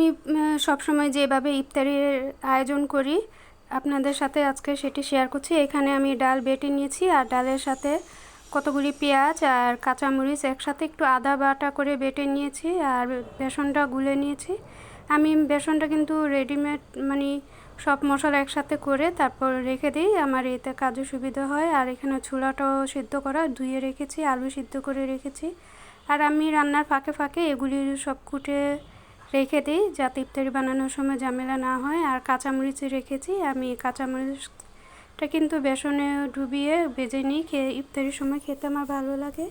আমি সবসময় যেভাবে ইফতারির আয়োজন করি, আপনাদের সাথে আজকে সেটি শেয়ার করছি। এখানে আমি ডাল বেটে নিয়েছি, আর ডালের সাথে কতগুলি পেঁয়াজ আর কাঁচামরিচ একসাথে একটু আদা বাটা করে বেটে নিয়েছি, আর বেসনটা গুলে নিয়েছি। আমি বেসনটা কিন্তু রেডিমেড মানে সব মশলা একসাথে করে তারপর রেখে দিই। আমার এতে কাজে সুবিধা হয়, আর এখানে ছোলাটাও সিদ্ধ করা, ধুয়ে রেখেছি, আলু সিদ্ধ করে রেখেছি। আর আমি রান্নার ফাঁকে ফাঁকে এগুলি সব কুটে রেখে দিই যাতে ইফতারি বানানোর সময় ঝামেলা না হয়। আর কাঁচামরিচ রেখেছি, আমি কাঁচামরিচটা কিন্তু বেসনে ডুবিয়ে ভেজে নিই, খেয়ে ইফতারির সময় খেতে আমার ভালো লাগে।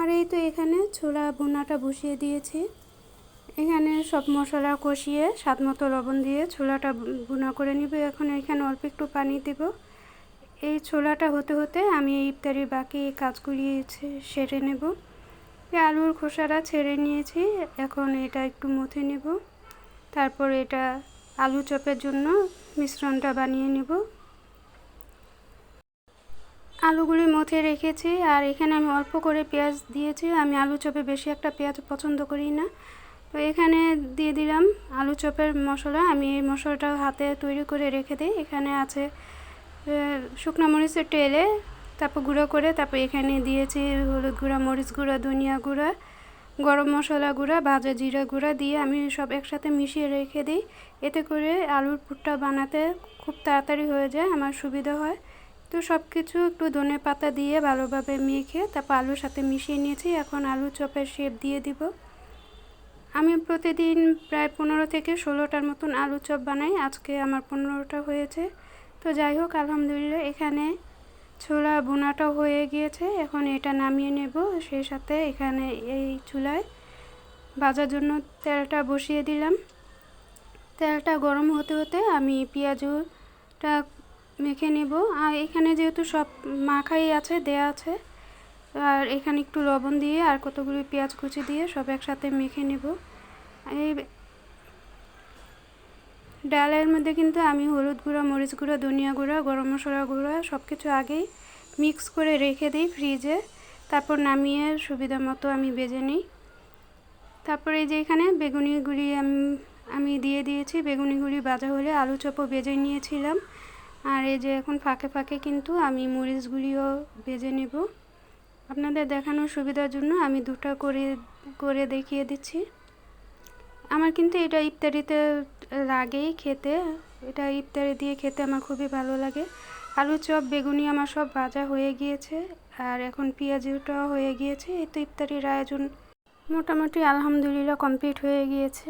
আর এই তো এখানে ছোলা বোনাটা বসিয়ে দিয়েছি। এখানে সব মশলা কষিয়ে স্বাদ মতো লবণ দিয়ে ছোলাটা বুনা করে নিব। এখন এখানে অল্প একটু পানি দেব। এই ছোলাটা হতে হতে আমি ইফতারির বাকি কাজগুলি সেরে নেব। আলুর খোসাটা ছেড়ে নিয়েছি। এখন এটা একটু মুথে নেব। তারপর এটা আলু চপের জন্য মিশ্রণটা বানিয়ে নেব। আলুগুলি মথে রেখেছি আর এখানে আমি অল্প করে পেঁয়াজ দিয়েছি। আমি আলু চপে বেশি একটা পেঁয়াজ পছন্দ করি না। তো এখানে দিয়ে দিলাম আলু চপের মশলা। আমি এই মশলাটা হাতে তৈরি করে রেখে দিই। এখানে আছে শুকনো মরিচের তেলে তারপর গুঁড়ো করে তারপর এখানে দিয়েছি হলুদ গুঁড়া, মরিচ গুঁড়া, ধনিয়া গুঁড়া, গরম মশলা গুঁড়া, ভাজা জিরা গুঁড়া দিয়ে আমি সব একসাথে মিশিয়ে রেখে দিই। এতে করে আলুর পুরটা বানাতে খুব তাড়াতাড়ি হয়ে যায়, আমার সুবিধা হয়। তো সব কিছু একটু ধনে পাতা দিয়ে ভালোভাবে মেখে তারপর আলুর সাথে মিশিয়ে নিয়েছি। এখন আলু চপের শেপ দিয়ে দিব। আমি প্রতিদিন প্রায় পনেরো থেকে ষোলোটার মতন আলু চপ বানাই। আজকে আমার পনেরোটা হয়েছে। তো যাই হোক, আলহামদুলিল্লাহ এখানে ছোলা বোনাটাও হয়ে গিয়েছে, এখন এটা নামিয়ে নেব। সেই সাথে এখানে এই চুলায় ভাজার জন্য তেলটা বসিয়ে দিলাম। তেলটা গরম হতে হতে আমি পেঁয়াজটা মেখে নেব। আর এখানে যেহেতু সব মাখাই আছে, দেয়া আছে, আর এখানে একটু লবণ দিয়ে আর কতগুলি পেঁয়াজ কুচি দিয়ে সব একসাথে মেখে নেব। এই ডালের মধ্যে কিন্তু আমি হলুদ গুঁড়ো, মরিচ গুঁড়ো, ধনিয়া গুঁড়ো, গরম মশলা গুঁড়ো সব কিছু আগেই মিক্স করে রেখে দিই ফ্রিজে তারপর নামিয়ে সুবিধা মতো আমি বেজে নিই। তারপরে এই যে এখানে বেগুনি গুঁড়ি আমি আমি দিয়ে দিয়েছি। বেগুনি গুঁড়ি ভাজা হলে আলু চপও বেজে নিয়েছিলাম। আর এই যে এখন ফাঁকে ফাঁকে কিন্তু আমি মরিচগুলিও বেজে নেব। আপনাদের দেখানোর সুবিধার জন্য আমি দুটো করে করে দেখিয়ে দিচ্ছি। আমার কিন্তু এটা ইফতারিতে লাগেই খেতে, এটা ইফতারি দিয়ে খেতে আমার খুবই ভালো লাগে। আলু চপ, বেগুনি আমার সব ভাজা হয়ে গিয়েছে, আর এখন পেঁয়াজিটাও হয়ে গিয়েছে, এই তো ইফতারির আয়োজন। মোটামুটি আলহামদুলিল্লাহ কমপ্লিট হয়ে গিয়েছে।